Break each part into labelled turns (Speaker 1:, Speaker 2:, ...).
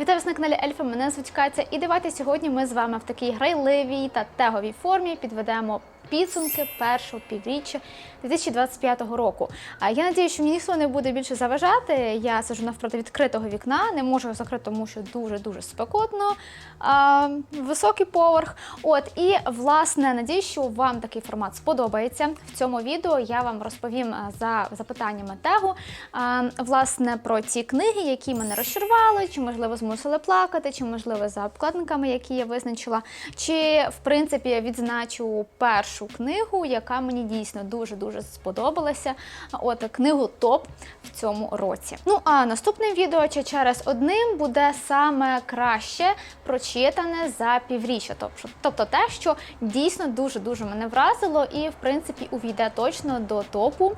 Speaker 1: Вітаю вас на каналі Ельфа. Мене звуть Катя. І давайте сьогодні ми з вами в такій грайливій та теговій формі підведемо підсумки першого півріччя 2025 року. Я надію, що мені ніхто не буде більше заважати. Я сиджу навпроти відкритого вікна, не можу закрити, тому що дуже дуже спекотно. А, високий поверх. От і власне надію, що вам такий формат сподобається. В цьому відео я вам розповім за запитаннями тегу. а, Власне про ті книги, які мене розчарували, чи можливо змусили плакати, чи можливо за обкладинками, які я визначила, чи в принципі я відзначу першу книгу, яка мені дійсно дуже дуже сподобалася. От книгу топ в цьому році. Ну а наступним відео чи через одним буде саме краще прочитане за півріччя. Тобто, те, що дійсно дуже дуже мене вразило, і в принципі увійде точно до топу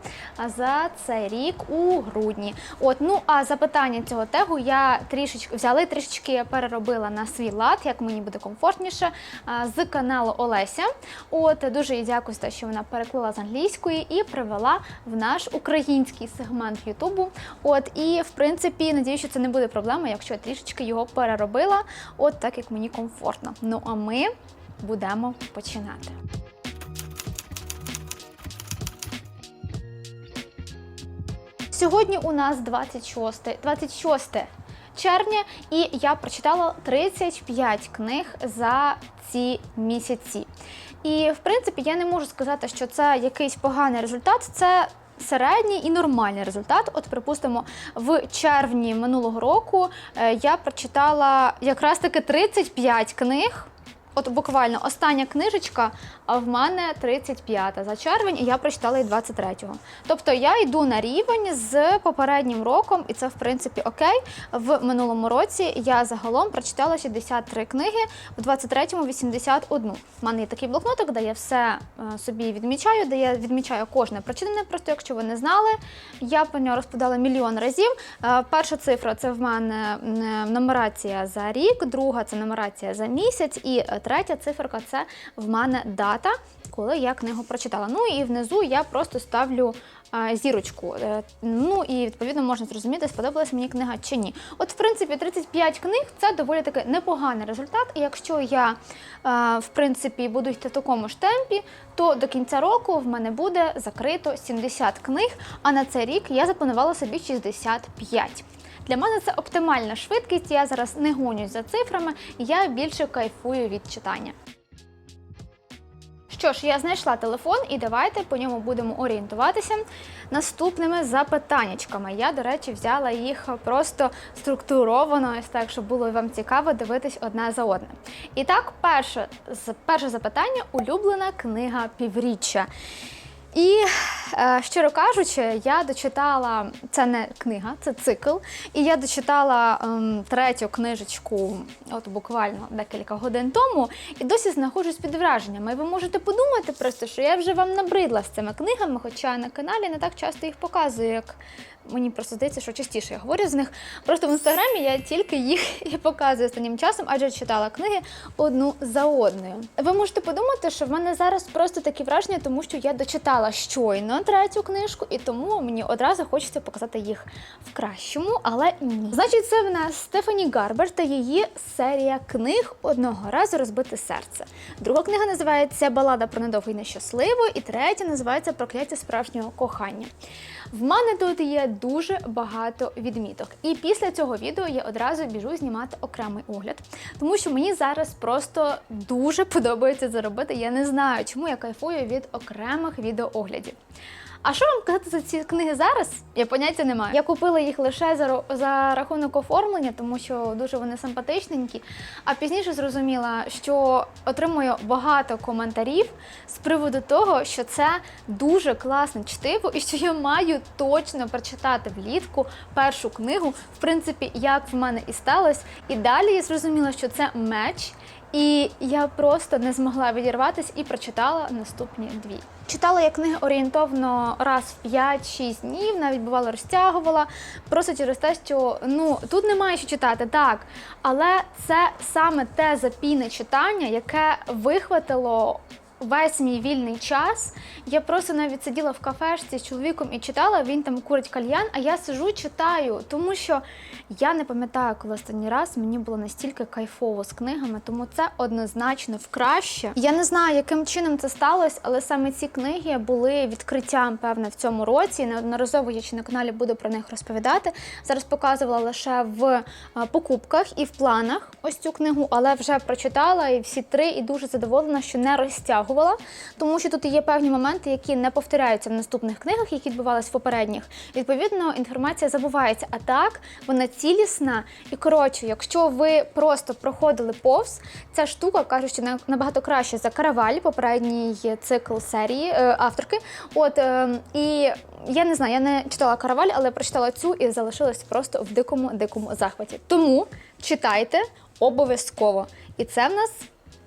Speaker 1: за цей рік у грудні. От ну а запитання цього тегу я трішечки взяла трішечки переробила на свій лад, як мені буде комфортніше, з каналу Олеся. От дуже їй дякую за те, що вона переклала з англійської і привела в наш український сегмент Ютубу. От і в принципі надію, що це не буде проблема, якщо я трішечки його переробила, от так як мені комфортно. Ну а ми будемо починати. Сьогодні у нас 26, 26 червня, і я прочитала 35 книг за ці місяці. І в принципі я не можу сказати, що це якийсь поганий результат. Це середній і нормальний результат. От, припустимо, в червні минулого року е, я прочитала якраз таки 35 книг. От буквально остання книжечка, а в мене 35-та за червень, і я прочитала її 23-го. Тобто я йду на рівень з попереднім роком, і це в принципі окей. В минулому році я загалом прочитала 63 книги, в 23-му 81. У мене є такий блокнотик, де я все е, собі відмічаю, де я відмічаю кожне прочитане. Просто якщо ви не знали, я про нього розповідала мільйон разів. Е, Перша цифра це в мене е, нумерація за рік, друга це нумерація за місяць, і третя циферка це в мене дата, коли я книгу прочитала. Ну і внизу я просто ставлю зірочку. Е, Ну і відповідно можна зрозуміти, сподобалась мені книга чи ні. От, в принципі, 35 книг це доволі таки непоганий результат. І якщо я е, в принципі буду йти в такому ж темпі, то до кінця року в мене буде закрито 70 книг. А на цей рік я запланувала собі 65. Для мене це оптимальна швидкість. Я зараз не гонюсь за цифрами, я більше кайфую від читання. Що ж, я знайшла телефон, і давайте по ньому будемо орієнтуватися наступними запитаннячками. Я, до речі, взяла їх просто структуровано, ось так, щоб було вам цікаво дивитись одне за одним. І так, перше, перше запитання улюблена книга півріччя. І е, щиро кажучи, я дочитала це не книга, це цикл. І я дочитала ем, третю книжечку, от буквально декілька годин тому, і досі знаходжусь під враженнями. І ви можете подумати просто, що я вже вам набридла з цими книгами, хоча на каналі не так часто їх показую, як мені просто здається, що частіше я говорю з них. Просто в інстаграмі я тільки їх і показую останнім часом, адже читала книги одну за одною. Ви можете подумати, що в мене зараз просто такі враження, тому що я дочитала щойно третю книжку, і тому мені одразу хочеться показати їх в кращому, але ні. Значить, це в нас Стефані Гарбер та її серія книг одного разу розбите серце. Друга книга називається Балада про недовго і нещасливо, і третя називається Прокляття справжнього кохання. В мене тут є дуже багато відміток. І після цього відео я одразу біжу знімати окремий огляд, тому що мені зараз просто дуже подобається це робити. Я не знаю, чому я кайфую від окремих відеооглядів. А що вам казати за ці книги зараз? Я поняття не маю. Я купила їх лише за, за рахунок оформлення, тому що дуже вони симпатичненькі. А пізніше зрозуміла, що отримую багато коментарів з приводу того, що це дуже класне чтиво, і що я маю точно прочитати влітку першу книгу, в принципі, як в мене і сталося. І далі я зрозуміла, що це меч. І я просто не змогла відірватися і прочитала наступні дві. Читала я книги орієнтовно раз в 5-6 днів, навіть бувало розтягувала. Просто через те, що ну тут немає що читати, так. Але це саме те запійне читання, яке вихватило весь мій вільний час. Я просто навіть сиділа в кафешці з чоловіком і читала. Він там курить кальян, а я сижу, читаю, тому що я не пам'ятаю, коли останній раз мені було настільки кайфово з книгами, тому це однозначно в краще. Я не знаю, яким чином це сталося, але саме ці книги були відкриттям, певне, в цьому році. Неодноразово я ще на каналі буду про них розповідати. Зараз показувала лише в е, покупках і в планах ось цю книгу, але вже прочитала і всі три, і дуже задоволена, що не розтягувала, тому що тут є певні моменти, які не повторяються в наступних книгах, які відбувалися в попередніх. Відповідно, інформація забувається. А так вона цілісна. І коротше, якщо ви просто проходили повз, ця штука каже, що на- набагато краще за караваль, попередній цикл серії е, авторки. От е, і я не знаю, я не читала караваль, але прочитала цю і залишилась просто в дикому дикому захваті. Тому читайте обов'язково. І це в нас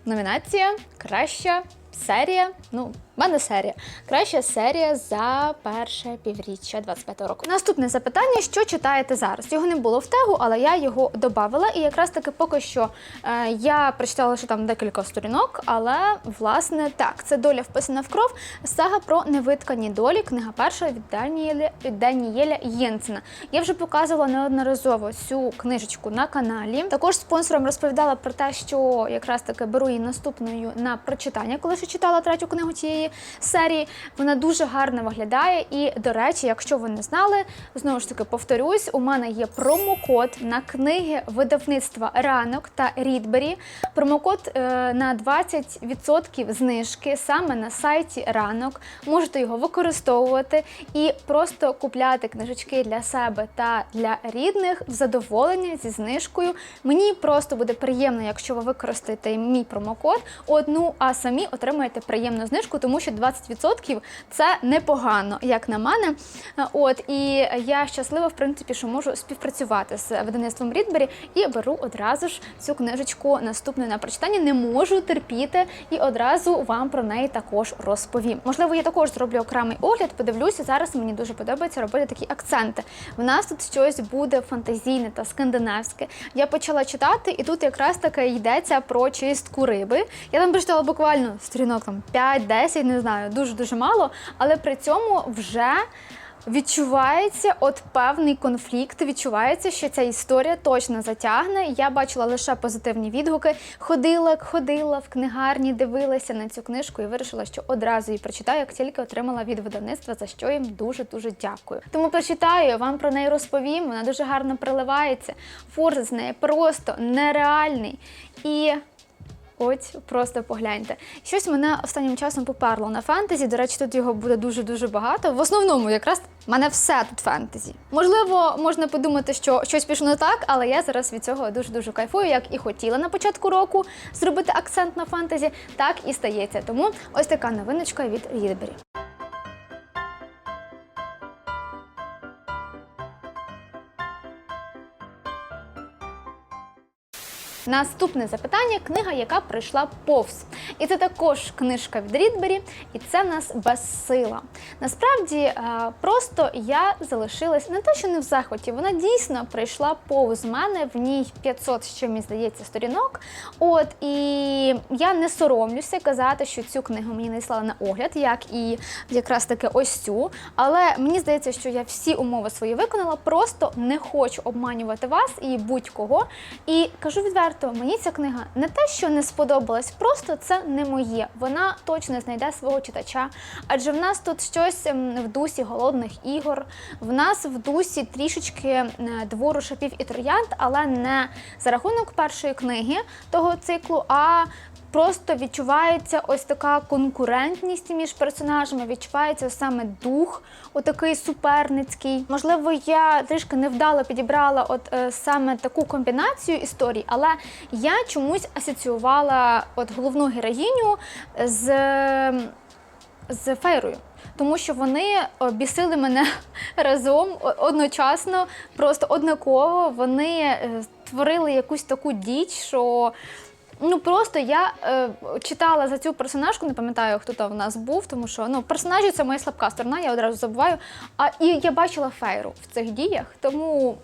Speaker 1: номінація Краща серія. Ну, в мене серія. Краща серія за перше півріччя 25 року. Наступне запитання: що читаєте зараз? Його не було в тегу, але я його додавала. І якраз таки поки що е, я прочитала лише там декілька сторінок, але власне так, це доля вписана в кров. Сага про невиткані долі. Книга перша від Даніеля, від Даніеля Єнсена. Я вже показувала неодноразово цю книжечку на каналі. Також спонсором розповідала про те, що якраз таки беру її наступною на прочитання, коли ще читала третю книгу цієї серії. Вона дуже гарно виглядає. І, до речі, якщо ви не знали, знову ж таки повторюсь, у мене є промокод на книги видавництва Ранок та Рідбері. Промокод е, на 20% знижки саме на сайті Ранок. Можете його використовувати і просто купляти книжечки для себе та для рідних в задоволення зі знижкою. Мені просто буде приємно, якщо ви використаєте мій промокод одну, а самі отримаєте приємну знижку, тому що 20% це непогано, як на мене. От і я щаслива, в принципі, що можу співпрацювати з видавництвом Рідбері і беру одразу ж цю книжечку наступну на прочитання. Не можу терпіти і одразу вам про неї також розповім. Можливо, я також зроблю окремий огляд. Подивлюся зараз. Мені дуже подобається робити такі акценти. В нас тут щось буде фантазійне та скандинавське. Я почала читати, і тут якраз таки йдеться про чистку риби. Я там прочитала буквально сторінок там 5-10, не знаю, дуже дуже мало, але при цьому вже. Відчувається от певний конфлікт. Відчувається, що ця історія точно затягне. Я бачила лише позитивні відгуки. Ходила, ходила в книгарні, дивилася на цю книжку і вирішила, що одразу її прочитаю, як тільки отримала від видавництва, за що їм дуже дуже дякую. Тому прочитаю, вам про неї розповім. Вона дуже гарно приливається. Форс з неї просто нереальний і. От просто погляньте. Щось мене останнім часом поперло на фентезі. До речі, тут його буде дуже-дуже багато. В основному, якраз мене все тут фентезі. Можливо, можна подумати, що щось пішло не так, але я зараз від цього дуже-дуже кайфую, як і хотіла на початку року зробити акцент на фентезі, так і стається. Тому ось така новиночка від Рідбері. Наступне запитання книга, яка прийшла повз. І це також книжка від Рідбері, і це в нас безсила. Насправді, е, просто я залишилась не те, що не в захваті, вона дійсно прийшла повз мене. В ній 500, що мені здається, сторінок. От і я не соромлюся казати, що цю книгу мені надіслали на огляд, як і якраз таки ось цю. Але мені здається, що я всі умови свої виконала, просто не хочу обманювати вас і будь-кого. І кажу відверто, мені ця книга не те, що не сподобалась, просто це не моє. Вона точно знайде свого читача, адже в нас тут щось ем, в дусі голодних ігор, в нас в дусі трішечки е, двору шапів і троянд, але не за рахунок першої книги того циклу, а Просто відчувається ось така конкурентність між персонажами, відчувається саме дух, отакий суперницький. Можливо, я трішки невдало підібрала от е, саме таку комбінацію історій, але я чомусь асоціювала от головну героїню з, з Фейрою. Тому що вони бісили мене разом одночасно, просто однаково. Вони е, створили якусь таку діч, що Ну просто я е, читала за цю персонажку, не пам'ятаю, хто там в нас був, тому що ну персонажі це моя слабка сторона, я одразу забуваю. А і я бачила фейру в цих діях, тому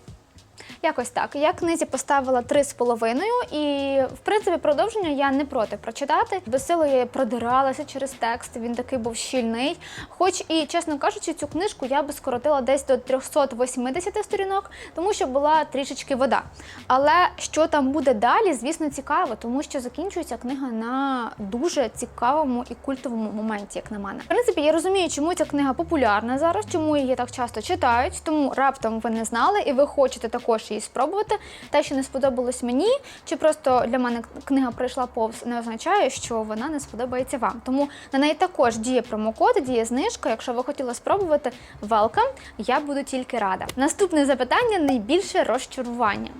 Speaker 1: Якось так. Я книзі поставила 3,5 і, в принципі, продовження я не проти прочитати. Безсило я продиралася через текст, він такий був щільний. Хоч і, чесно кажучи, цю книжку я би скоротила десь до 380 сторінок, тому що була трішечки вода. Але що там буде далі, звісно, цікаво, тому що закінчується книга на дуже цікавому і культовому моменті, як на мене. В принципі, я розумію, чому ця книга популярна зараз, чому її так часто читають. Тому раптом ви не знали, і ви хочете також її спробувати. Те, що не сподобалось мені, чи просто для мене книга пройшла повз, не означає, що вона не сподобається вам. Тому на неї також діє промокод, діє знижка. Якщо ви хотіли спробувати, welcome, я буду тільки рада. Наступне запитання найбільше розчарування.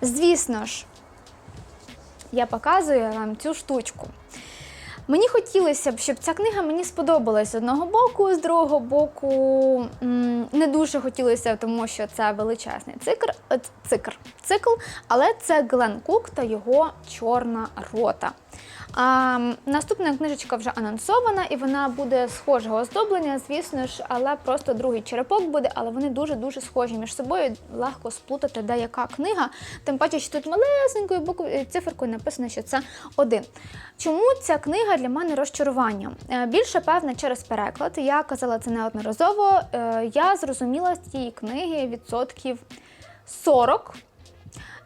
Speaker 1: Звісно ж, я показую вам цю штучку. Мені хотілося б, щоб ця книга мені сподобалась з одного боку, з другого боку не дуже хотілося, тому що це величезний цикр, е, цикр, цикл, але це Глен Кук та його чорна рота. А, наступна книжечка вже анонсована, і вона буде схожого оздоблення, звісно ж, але просто другий черепок буде, але вони дуже-дуже схожі між собою. Легко сплутати, де яка книга. Тим паче, що тут малесенькою буквою циферкою написано, що це один. Чому ця книга для мене розчаруванням? Е, Більше певне через переклад. Я казала це неодноразово. Е, Я зрозуміла з цієї книги відсотків 40.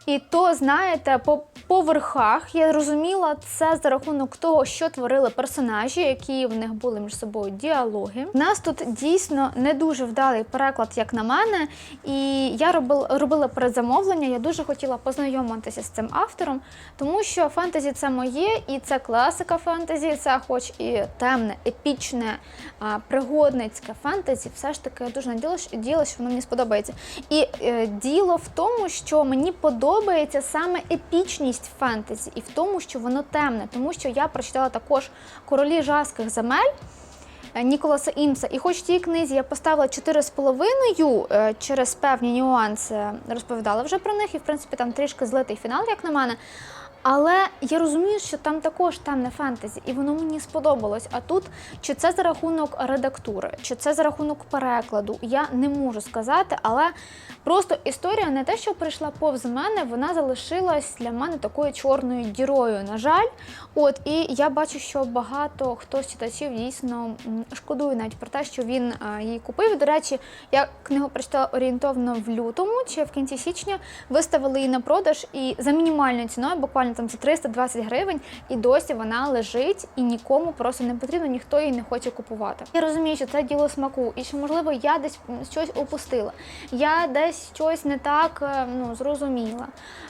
Speaker 1: І то, знаєте, по поверхах я розуміла це за рахунок того, що творили персонажі, які в них були між собою діалоги. У нас тут дійсно не дуже вдалий переклад, як на мене. І я робила, робила передзамовлення. Я дуже хотіла познайомитися з цим автором, тому що фентезі це моє, і це класика фентезі, це хоч і темне, епічне, пригодницьке фентезі. Все ж таки я дуже надіялася, що воно мені сподобається. І е, діло в тому, що мені подобається саме епічність фентезі, і в тому, що воно темне, тому що я прочитала також королі жаских земель. е, Ніколаса Імса. І хоч в цій книзі я поставила 4,5 е, через певні нюанси, розповідала вже про них, і в принципі там трішки злитий фінал, як на мене. Але я розумію, що там також темне фентезі, і воно мені сподобалось. А тут чи це за рахунок редактури, чи це за рахунок перекладу, я не можу сказати, але просто історія не те, що прийшла повз мене, вона залишилась для мене такою чорною дірою. На жаль, от і я бачу, що багато хто з читачів дійсно шкодує навіть про те, що він а, її купив. До речі, я книгу прочитала орієнтовно в лютому чи в кінці січня. Виставили її на продаж і за мінімальною ціною, буквально там за 320 гривень, і досі вона лежить і нікому просто не потрібно, ніхто її не хоче купувати. Я розумію, що це діло смаку, і що можливо я десь щось упустила. Я десь щось не так е, ну, зрозуміла.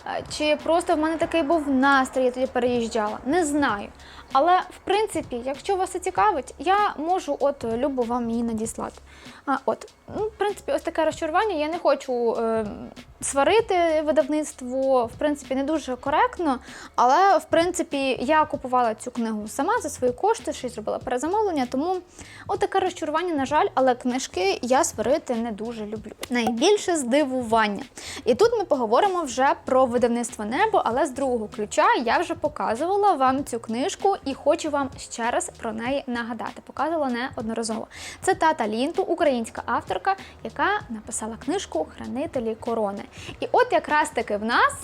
Speaker 1: Е, Чи просто в мене такий був настрій, я тоді переїжджала. Не знаю. Але в принципі, якщо вас це цікавить, я можу от любо вам її надіслати. А, от, ну, в принципі, ось таке розчарування. Я не хочу е, сварити видавництво, в принципі, не дуже коректно. Але в принципі я купувала цю книгу сама за свої кошти, ще й зробила перезамовлення. Тому от таке розчарування, на жаль, але книжки я сварити не дуже люблю. Найбільше здивування. І тут ми поговоримо вже про видавництво небо, але з другого ключа я вже показувала вам цю книжку і хочу вам ще раз про неї нагадати. Показувала неодноразово. Це Тата Лінту, українська авторка, яка написала книжку Хранителі корони. І от якраз таки в нас,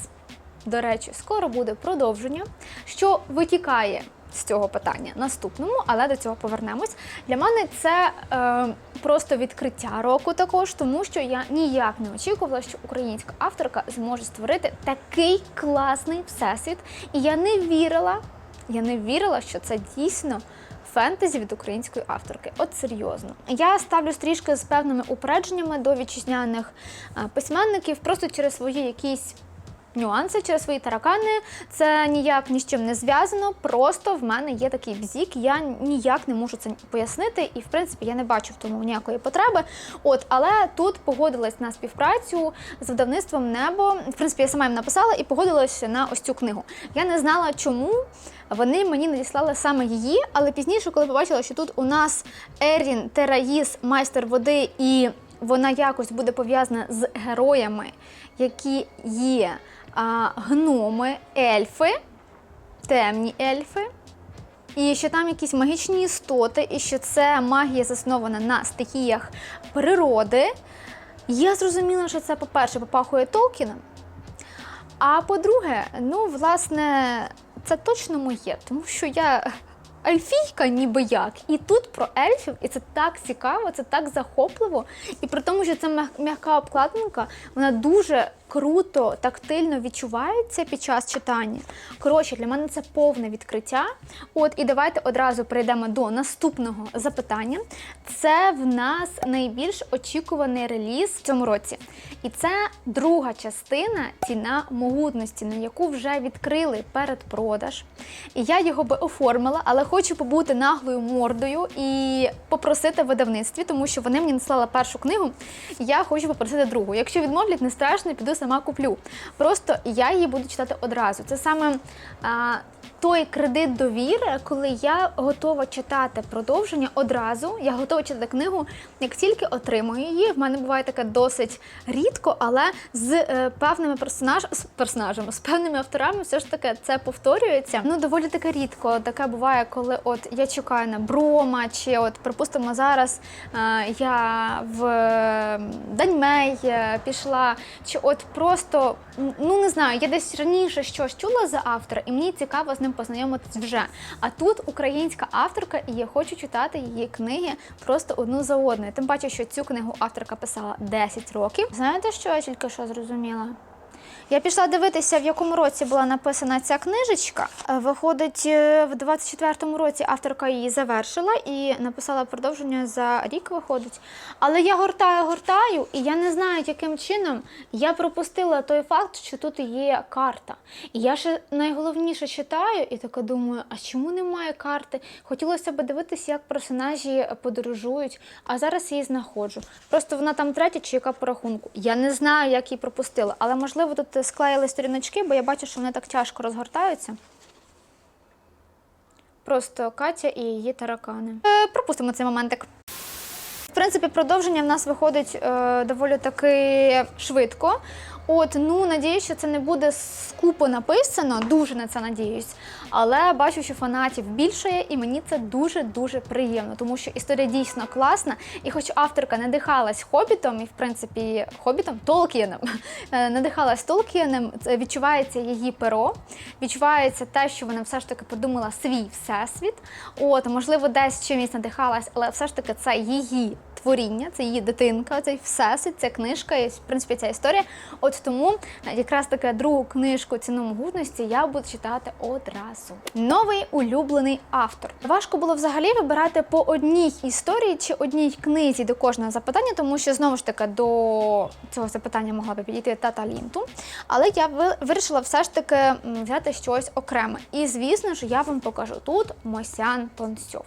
Speaker 1: до речі, скоро буде продовження, що витікає. З цього питання наступному, але до цього повернемось. Для мене це е, просто відкриття року також, тому що я ніяк не очікувала, що українська авторка зможе створити такий класний всесвіт. І я не вірила, я не вірила, що це дійсно фентезі від української авторки. От серйозно. Я ставлю стрічки з певними упередженнями до вітчизняних письменників, просто через свої якісь. Нюанси через свої таракани це ніяк ні з чим не зв'язано. Просто в мене є такий бзік, я ніяк не можу це пояснити, і в принципі я не бачу в тому ніякої потреби. От, але тут погодилась на співпрацю з видавництвом Небо. В принципі, я сама їм написала і погодилася на ось цю книгу. Я не знала, чому вони мені надіслали саме її, але пізніше, коли побачила, що тут у нас Ерін Тераїс, майстер води, і вона якось буде пов'язана з героями, які є гноми, ельфи, темні ельфи. І що там якісь магічні істоти, і що це магія заснована на стихіях природи. Я зрозуміла, що це, по-перше, попахує Толкіном. А по-друге, ну, власне, це точно моє, тому що я ельфійка ніби як. І тут про ельфів, і це так цікаво, це так захопливо. І при тому, що це м'яка обкладинка, вона дуже круто, тактильно відчувається під час читання. Коротше, для мене це повне відкриття. От і давайте одразу перейдемо до наступного запитання. Це в нас найбільш очікуваний реліз в цьому році. І це друга частина ціна могутності, на яку вже відкрили передпродаж. І я його би оформила, але хочу побути наглою мордою і попросити в видавництві, тому що вони мені надіслали першу книгу. Я хочу попросити другу. Якщо відмовлять, не страшно, піду сама куплю. Просто я її буду читати одразу. Це саме той кредит довіри, коли я готова читати продовження одразу. Я готова читати книгу, як тільки отримую її. В мене буває таке досить рідко, але з е, певними персонаж, з персонажами, з певними авторами, все ж таки це повторюється. Ну доволі таке рідко. Таке буває, коли от я чекаю на Брома, чи от припустимо зараз е, я в Даньмей е, пішла, чи от просто ну не знаю, я десь раніше щось чула за автора, і мені цікаво з ним познайомитись вже. А тут українська авторка, і я хочу читати її книги просто одну за одною. Тим паче, що цю книгу авторка писала 10 років. Знаєте, що я тільки що зрозуміла? Я пішла дивитися, в якому році була написана ця книжечка. Е, Виходить, е, в 24-му році авторка її завершила і написала продовження за рік. Виходить. Але я гортаю, гортаю, і я не знаю, яким чином я пропустила той факт, що тут є карта. І я ще найголовніше читаю, і така думаю, а чому немає карти? Хотілося б дивитися, як персонажі подорожують, а зараз її знаходжу. Просто вона там третя чи яка по рахунку. Я не знаю, як її пропустила, але можливо тут склеїли сторіночки, бо я бачу, що вони так тяжко розгортаються. Просто Катя і її таракани. Е, пропустимо цей моментик. В принципі, продовження в нас виходить е, доволі таки швидко. От, ну надіюсь, що це не буде скупо написано, дуже на це надіюсь. Але бачу, що фанатів більшає, і мені це дуже дуже приємно, тому що історія дійсно класна. І хоч авторка надихалась хобітом, і в принципі хобітом Толкієном, е, надихалась Толкієном, відчувається її перо, відчувається те, що вона все ж таки подумала свій всесвіт. От, можливо, десь чимось надихалась, але все ж таки це її творіння, це її дитинка, цей всесвіт, ця книжка, і в принципі ця історія. От тому е, якраз таки другу книжку ціну могутності я буду читати одразу. Новий улюблений автор. Важко було взагалі вибирати по одній історії чи одній книзі до кожного запитання, тому що знову ж таки до цього запитання могла би підійти тата Лінту. Але я вирішила все ж таки взяти щось окреме. І звісно ж, я вам покажу тут Мосян Тонсьов.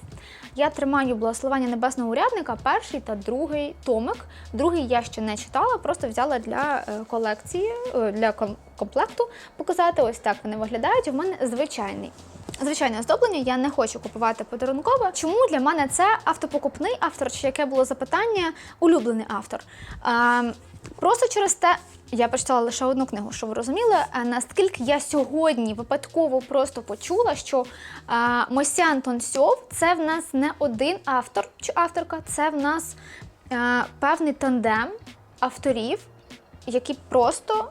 Speaker 1: Я тримаю благословення небесного урядника, перший та другий томик. Другий я ще не читала, просто взяла для е, колекції, е, для комплекту показати. Ось так вони виглядають. У мене звичайний. Звичайне оздоблення, я не хочу купувати подарункове. Чому для мене це автопокупний автор, чи яке було запитання, улюблений автор? Ем, просто через те, я прочитала лише одну книгу, що ви розуміли, е, наскільки я сьогодні випадково просто почула, що е, Мосян Тонсьов це в нас не один автор чи авторка, це в нас е, певний тандем авторів, які просто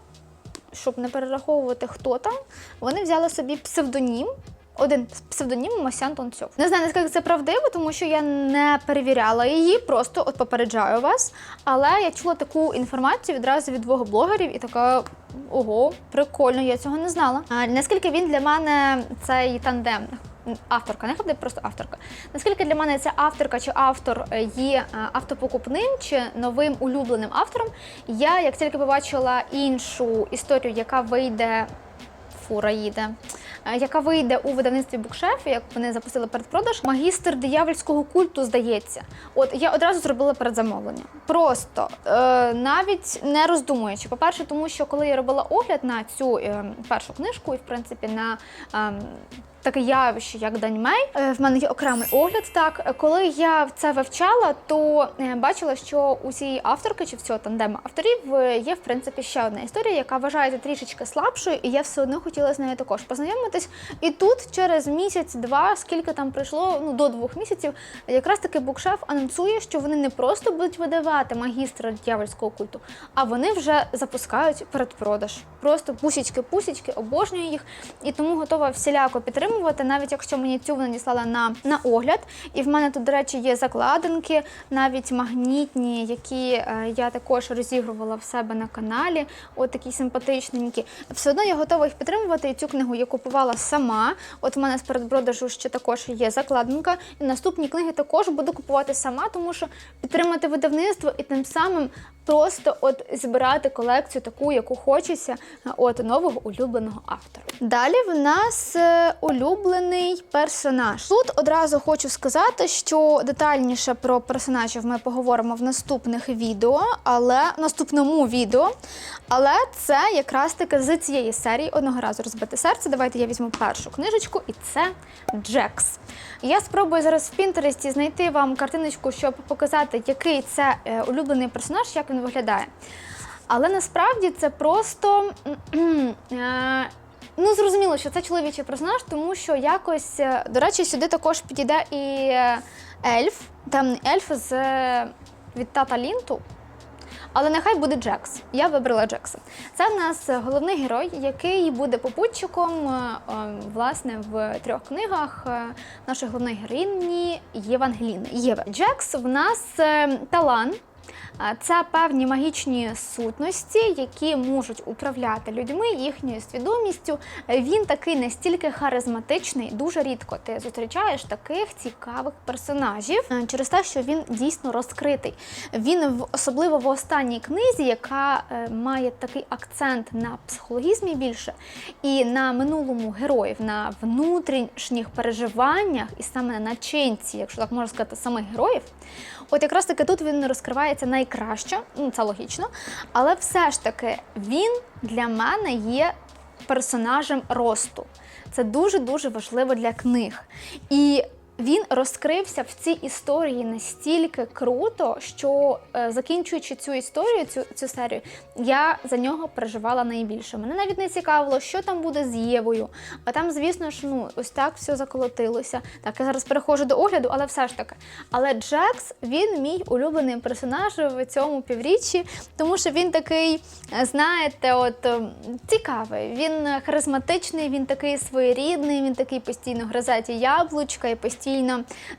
Speaker 1: щоб не перераховувати хто там, вони взяли собі псевдонім. Один псевдонім Масян Тонцьов. Не знаю, наскільки це правдиво, тому що я не перевіряла її, просто от попереджаю вас. Але я чула таку інформацію відразу від двох блогерів і така ого, прикольно, я цього не знала. А, наскільки він для мене цей тандем? Авторка, не буде просто авторка. Наскільки для мене ця авторка чи автор є е, автопокупним чи новим улюбленим автором, я як тільки побачила іншу історію, яка вийде фура їде, е, яка вийде у видавництві Букшеф, як вони запустили передпродаж, магістр диявольського культу, здається. От я одразу зробила передзамовлення. Просто е, навіть не роздумуючи. По-перше, тому що коли я робила огляд на цю е, першу книжку, і в принципі на. Таке явище, як Дань Мей. Е, В мене є окремий огляд. Так, коли я це вивчала, то е, бачила, що у цієї авторки чи всього тандему авторів е, є в принципі ще одна історія, яка вважається трішечки слабшою, і я все одно хотіла з нею також познайомитись. І тут через місяць-два, скільки там пройшло, ну до двох місяців, якраз таки букшеф анонсує, що вони не просто будуть видавати магістра дьявольського культу, а вони вже запускають передпродаж. Просто пусічки-пусічки, обожнюю їх і тому готова всіляко підтримувати, навіть якщо мені цю вони надіслала на, на огляд. І в мене тут, до речі, є закладинки, навіть магнітні, які е, я також розігрувала в себе на каналі. От такі симпатичненькі. Все одно я готова їх підтримувати. І цю книгу я купувала сама. От в мене з передпродажу ще також є закладинка. І наступні книги також буду купувати сама, тому що підтримати видавництво і тим самим просто от збирати колекцію таку, яку хочеться, е, от нового улюбленого автора. Далі в нас е, улюблений персонаж. Тут одразу хочу сказати, що детальніше про персонажів ми поговоримо в наступних відео, але в наступному відео. Але це якраз таки з цієї серії одного разу розбите серце. Давайте я візьму першу книжечку, і це Джекс. Я спробую зараз в Пінтересті знайти вам картиночку, щоб показати, який це е, улюблений персонаж, як він виглядає. Але насправді це просто. Ну, зрозуміло, що це чоловічий персонаж, тому що якось, е, до речі, сюди також підійде і е, ельф, темний ельф з е, від тата Лінту. Але нехай буде Джекс. Я вибрала Джекса. Це в нас головний герой, який буде попутчиком власне в трьох книгах нашої головної героїні Євангеліни. Єви. Джекс в нас талан. А Це певні магічні сутності, які можуть управляти людьми, їхньою свідомістю. Він такий настільки харизматичний, дуже рідко ти зустрічаєш таких цікавих персонажів е, через те, що він дійсно розкритий. Він в особливо в останній книзі, яка е, має такий акцент на психологізмі більше і на минулому героїв, на внутрішніх переживаннях і саме на начинці, якщо так можна сказати, самих героїв. От якраз таки тут він розкривається найкраще, ну це логічно. Але все ж таки він для мене є персонажем росту. Це дуже-дуже важливо для книг. І він розкрився в цій історії настільки круто, що е, закінчуючи цю історію, цю, цю серію, я за нього переживала найбільше. Мене навіть не цікавило, що там буде з Євою. А там, звісно ж, ну ось так все заколотилося. Так, я зараз переходжу до огляду, але все ж таки. Але Джекс він мій улюблений персонаж в цьому півріччі, тому що він такий, знаєте, от е, цікавий. Він харизматичний, він такий своєрідний, він такий постійно гризеті яблучка і постійно,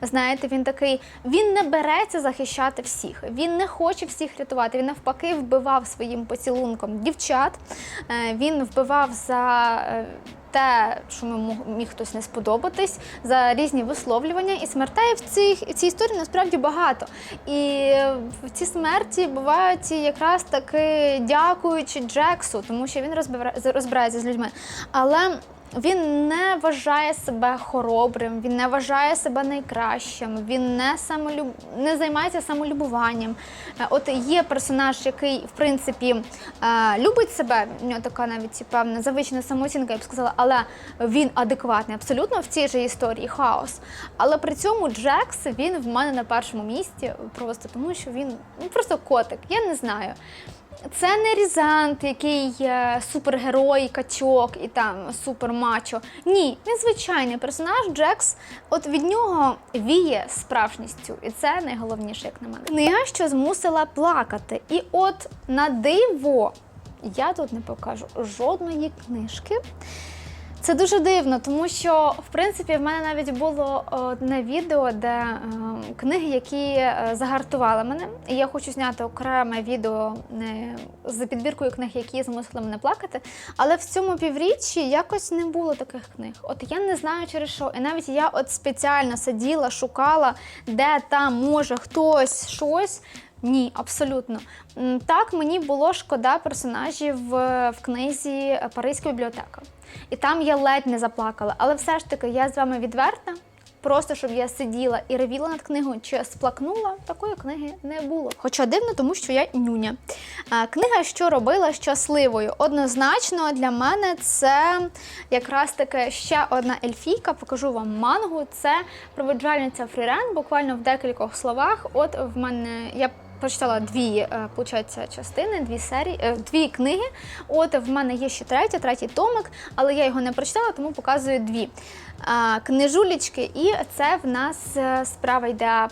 Speaker 1: знаєте, він такий, він не береться захищати всіх. Він не хоче всіх рятувати. Він навпаки вбивав своїм поцілунком дівчат. Е, Він вбивав за. е, Те, що міг хтось не сподобатись, за різні висловлювання, і смертей в цій, в цій історії насправді багато. І в ці смерті бувають якраз таки дякуючи Джексу, тому що він розбира- розбирається з людьми. Але він не вважає себе хоробрим, він не вважає себе найкращим, він не самолюб... не займається самолюбуванням. Е, От є персонаж, який в принципі е, любить себе. В нього така навіть певна завищена самооцінка, я б сказала, але він адекватний абсолютно в цій же історії хаос. Але при цьому Джекс він в мене на першому місці, просто тому що він ну, просто котик. Я не знаю. Це не Різант, який е, супергерой, качок і там супермачо. Ні, він звичайний персонаж. Джекс. От від нього віє справжністю, і це найголовніше, як на мене. Книга, що змусила плакати. І от на диво я тут не покажу жодної книжки. Це дуже дивно, тому що в принципі в мене навіть було одне відео, де е, книги, які е, загартували мене. І я хочу зняти окреме відео е, з підбіркою книг, які змусили мене плакати. Але в цьому півріччі якось не було таких книг. От я не знаю через що. І навіть я от спеціально сиділа, шукала, де там може хтось щось. Ні, абсолютно. Так, мені було шкода персонажів е, в книзі Паризька бібліотека. І там я ледь не заплакала. Але все ж таки, я з вами відверта. Просто щоб я сиділа і ревіла над книгою чи сплакнула, такої книги не було. Хоча дивно, тому що я нюня. Книга, що робила щасливою. Однозначно для мене це якраз таки ще одна ельфійка. Покажу вам мангу. Це проведжальниця Фрірен, буквально в декількох словах. От в мене я. Прочитала дві е, получається, частини, дві серії, е, дві книги. От в мене є ще третя, третій томик, але я його не прочитала, тому показую дві а, книжулечки. І це в нас е, справа йде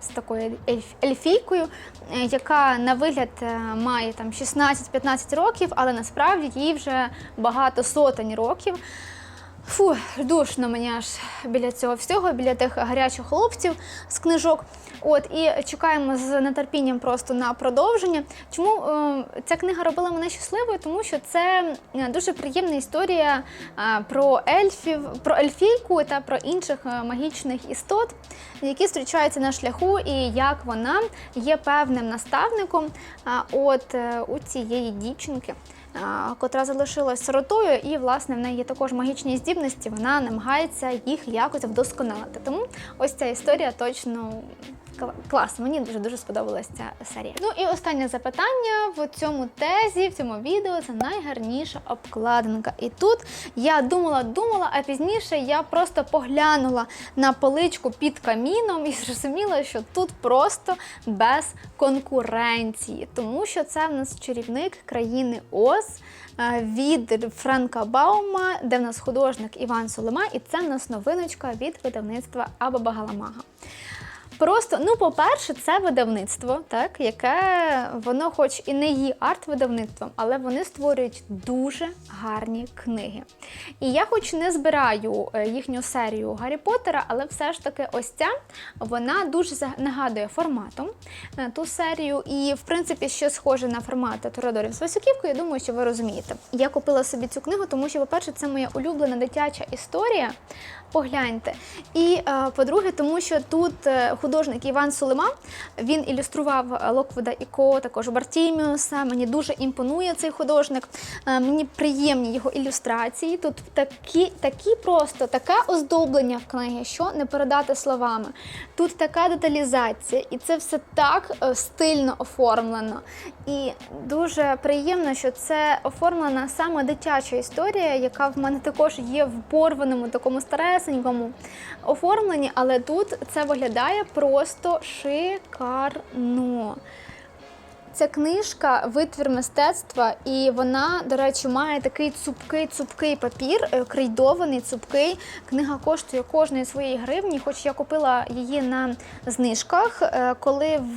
Speaker 1: з такою ельф- ельфійкою, яка на вигляд має там 16-15 років, але насправді їй вже багато сотень років. Фу, душно мені аж біля цього всього, біля тих гарячих хлопців з книжок. От і чекаємо з нетерпінням просто на продовження. Чому е, ця книга робила мене щасливою? Тому що це е, дуже приємна історія е, про ельфів, про ельфійку та про інших е, магічних істот, які зустрічаються на шляху, і як вона є певним наставником от у цієї дівчинки котра залишилась сиротою, і власне в неї є також магічні здібності. Вона намагається їх якось вдосконалити. Тому ось ця історія точно. Кла- Клас, мені дуже дуже сподобалася ця серія. Ну і останнє запитання в цьому тезі, в цьому відео це найгарніша обкладинка. І тут я думала, думала, а пізніше я просто поглянула на поличку під каміном і зрозуміла, що тут просто без конкуренції, тому що це в нас чарівник країни Оз е, від Франка Баума, де в нас художник Іван Солома, і це в нас новиночка від видавництва Аба Галамага. Просто, ну, по-перше, це видавництво, так, яке воно, хоч і не є арт-видавництвом, але вони створюють дуже гарні книги. І я, хоч не збираю е, їхню серію Гаррі Поттера, але все ж таки ось ця вона дуже нагадує форматом е, ту серію. І, в принципі, що схоже на формат Торадорів з Васюківкою, я думаю, що ви розумієте. Я купила собі цю книгу, тому що, по-перше, це моя улюблена дитяча історія. Погляньте. І е, по-друге, тому що тут е, художник Іван Сулема, він ілюстрував е, Локвуда Ко, також Бартіміуса. Мені дуже імпонує цей художник. Мені приємні його ілюстрації. Тут такі, такі просто таке оздоблення в книги, що не передати словами. Тут така деталізація, і це все так стильно оформлено. І дуже приємно, що це оформлена саме дитяча історія, яка в мене також є в порваному такому старесенькому оформленні, але тут це виглядає просто шикарно. Ця книжка витвір мистецтва, і вона, до речі, має такий цупкий цупкий папір, е, крейдований, цупкий. Книга коштує кожної своєї гривні, хоч я купила її на знижках. е, Коли в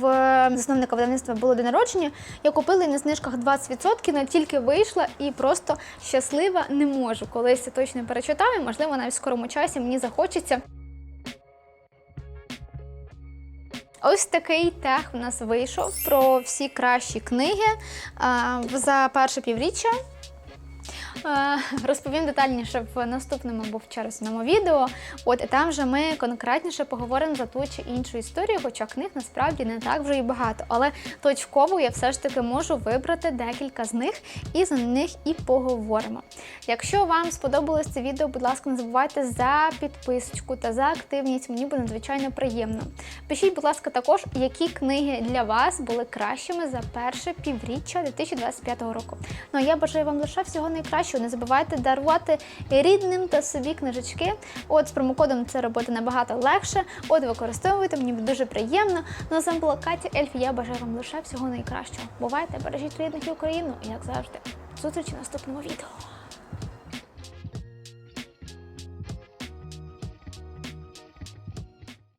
Speaker 1: засновника видавництва було день народження, я купила її на знижках 20%, але тільки вийшла і просто щаслива не можу. Колись точно перечитаю, можливо, навіть в скорому часі мені захочеться. Ось такий тех в нас вийшов про всі кращі книги за перше півріччя. Е, Розповім детальніше в наступному або в черговому відео. От і там вже ми конкретніше поговоримо за ту чи іншу історію, хоча книг насправді не так вже і багато. Але точково я все ж таки можу вибрати декілька з них і за них і поговоримо. Якщо вам сподобалось це відео, будь ласка, не забувайте за підписочку та за активність. Мені буде надзвичайно приємно. Пишіть, будь ласка, також, які книги для вас були кращими за перше півріччя 2025 року. Ну а я бажаю вам лише всього найкращого. Не забувайте дарувати рідним та собі книжечки. От з промокодом це робити набагато легше. От використовуйте, мені дуже приємно. На а з вами була Катя Ельф. Я бажаю вам лише всього найкращого. Бувайте, бережіть рідних і Україну, і як завжди. Зустрічі в наступному відео.